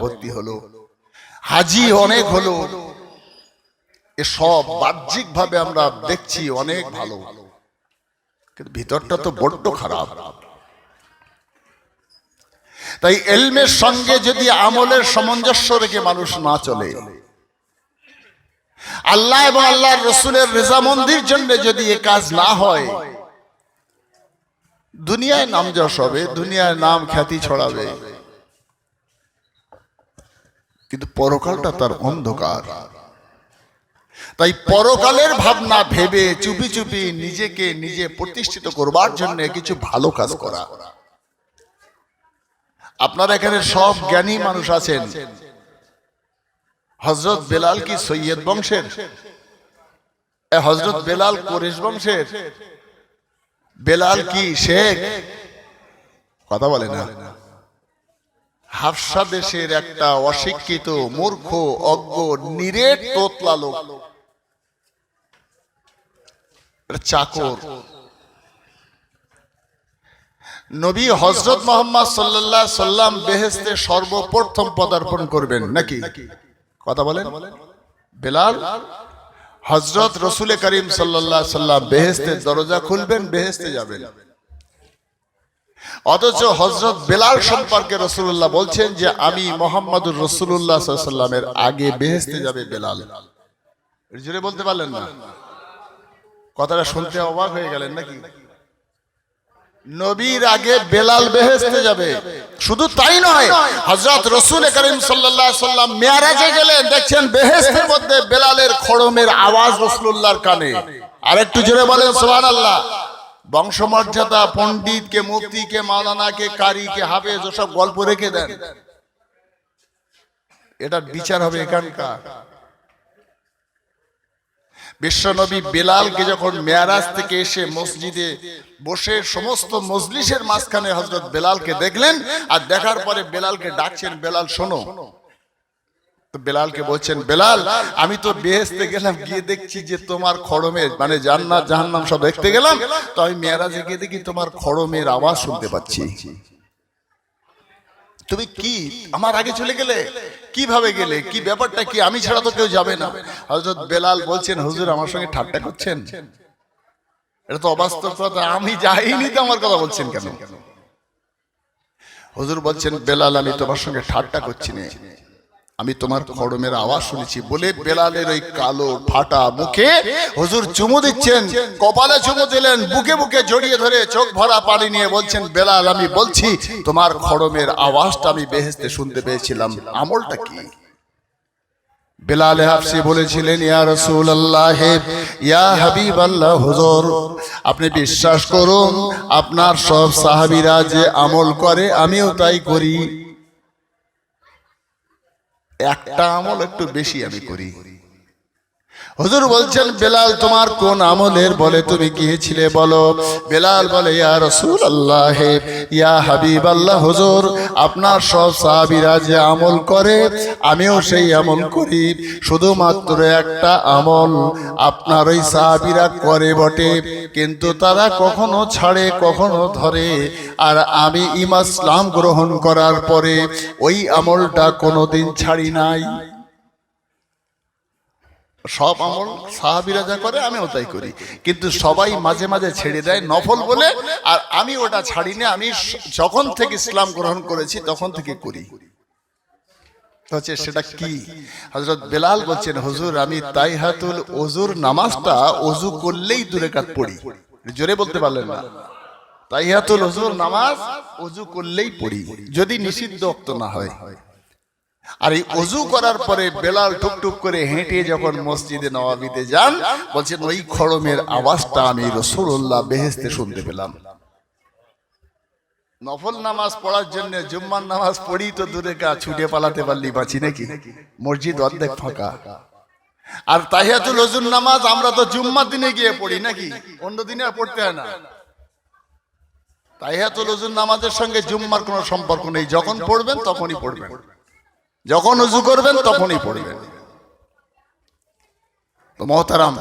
ভর্তি হলো, হাজি অনেক হলো। এসব বাহ্যিক ভাবে আমরা দেখছি অনেক ভালো। কিন্তু ভিতরটা তো বড্ড খারাপ। তাই এলমের সঙ্গে যদি আমলের সামঞ্জস্য রেখে মানুষ না চলে, আল্লাহ এবং আল্লাহর রসুলের রেজামন্দির জন্য যদি এ কাজ না হয়, দুনিয়ায় নাম যশ হবে, দুনিয়ায় নাম খ্যাতি ছড়াবে। কিন্তু পরকালটা তার অন্ধকার। তাই পরকালের ভাবনা ভেবে চুপি চুপি নিজেকে নিজে প্রতিষ্ঠিত করবার জন্য কিছু ভালো কাজ করা। আপনার এখানে সব জ্ঞানী মানুষ আছেন। হজরত বেলাল কি সৈয়দ বংশের? হজরত বেলাল কোরেশ বংশের? বেলাল কি শেখ? কথা বলে না। হাফসা দেশের একটা অশিক্ষিত মূর্খ অজ্ঞ নিরেট তোতলা লোক। চাকর। নবী হজরত মোহাম্মদ সাল্লাল্লাহ সাল্লাম বেহেস্তে সর্বপ্রথম পদার্পণ করবেন নাকি? কথা বলেন? বেলাল? হজরত রসুল করিম সাল্লাল্লাহ সাল্লাম বেহেস্তের দরজা খুলবেন বেহেস্তে যাবেন। অথচ হজরত বেলাল সম্পর্কে রসুল্লাহ বলছেন যে আমি মোহাম্মদুর রসুল্লাহ সাল্লামের আগে বেহেস্তে যাবে বেলাল। জোরে বলতে পারলেন না? কথাটা শুনতে অবাক হয়ে গেলেন নাকি? নবীর আগে বেলাল বেহেস্তে যাবে। শুধু তাই নয় হজরত রসুল করিম সাল্লাম মেয়ারাজে গেলেন দেখছেন বেহেস্তের মধ্যে বেলালের খড়মের আওয়াজ রসুল্লাহর কানে। আর একটু জোরে বলেন সুবহানাল্লাহ। বংশমর্যাদা পণ্ডিত কে মুফতি কে মাওলানা কে কারি কে হাফেজ, ওসব গল্প রেখে দেন। এটার বিচার হবে এখানকার। বিশ্বনবী বেলালকে যখন মেয়ারাজ থেকে এসে মসজিদে বসে সমস্ত মজলিসের মাঝখানে হজরত বেলালকে দেখলেন, আর দেখার পরে বেলালকে ডাকছেন, বেলাল, শোনো। তো বেলালকে বলছেন, বেলাল, আমি তো বেহেস্তে গেলাম, গিয়ে দেখছি যে তোমার খড়মের মানে জান্নাত, জাহান্নাম সব দেখতে গেলাম, তো আমি মেয়ারাজে গিয়ে দেখি তোমার খড়মের আওয়াজ শুনতে পাচ্ছি। তুমি কি আমার আগে চলে গেলে? কীভাবে গেলে? কি ব্যাপারটা কি? আমি ছাড়া তো কেউ যাবে না। হযরত বেলাল বলছেন, হুজুর, আমার সঙ্গে ঠাট্টা করছেন? এটা তো অবাস্তব কথা, আমি যাইনি তো আমার কথা বলছেন কেন? হুজুর বলছেন, বেলাল, আমি তোমার সঙ্গে ঠাট্টা করছি না। আমি তোমার খড়মের আওয়াজ শুনেছি। বলে বেলালের ওই কালো ফাটা মুখে হুজুর চুমু দিচ্ছেন, কপালে চুমু দিলেন, বুকে বুকে জড়িয়ে ধরে চোখ ভরা পানি নিয়ে বলছেন, বেলাল, আমি বলছি, তোমার খড়মের আওয়াজটা আমি বেহেস্তে শুনতে পেয়েছিলাম। আমলটা কি? বেলাল হাফসি বলেছিলেন, ইয়া রসুল আল্লাহ ইয়া হাবিব আল্লাহ হুজুর, আপনি বিশ্বাস করুন, আপনার সব সাহাবিরা যে আমল করে, আমিও তাই করি। একটা আমল একটু বেশি আমি করি। হুজুর বলছেন বেলাল তোমার কোন আমলের বলে তুমি গিয়েছিলে বলো? বেলাল বলে ইয়া রসুল আল্লাহ ইয়া হাবিব আল্লাহ হুজুর আপনার সব সাহাবিরা যে আমল করে আমিও সেই আমল করি। শুধুমাত্র একটা আমল আপনার ওই সাহাবিরা করে বটে কিন্তু তারা কখনো ছাড়ে কখনো ধরে। আর আমি ইমাসলাম গ্রহণ করার পরে ওই আমলটা কোনোদিন ছাড়ি নাই। সব আমল সাহাবিরা যা করে, আমিও তাই করি। কিন্তু সবাই মাঝে মাঝে ছেড়ে দেয় নফল বলে, আর আমি ওটা ছাড়ি না আমি যখন থেকে ইসলাম গ্রহণ করেছি, তখন থেকে করি। হচ্ছে সেটা কি? হজরত বেলাল বলছেন, হুজুর, আমি তাই হাতুল ওজুর নামাজটা অজু করলেই দূরে কাত পড়ি। জোরে বলতে পারলেন না। তাইহাতুল ওজুর নামাজ অজু করলেই পড়ি, যদি নিষিদ্ধ অক্ত না হয়। আর এই অজু করার পরে বেলাল টুকটুক করে হেঁটে যখন মসজিদে নওয়াবিতে যান বলছেন ওই খড়মের আওয়াজটা আমি রসুল্লাহ বেহেস্তে শুনতে পেলাম। নফল নামাজ পড়ার জন্য জুম্মার নামাজ পড়ি তো দূরে কা ছুটে পালাতে পারলি বাঁচি নাকি? মসজিদ অর্ধেক ফাঁকা। আর তাহিয়াতুল ওজুর নামাজ আমরা তো জুম্মার দিনে গিয়ে পড়ি নাকি? অন্য দিনে আর পড়তে হয় না। তাহিয়াতুল ওজুর নামাজের সঙ্গে জুম্মার কোনো সম্পর্ক নেই। যখন পড়বেন তখনই পড়বেন। যখন উজু করবেন তখনই পড়বেন। তো মহতারাম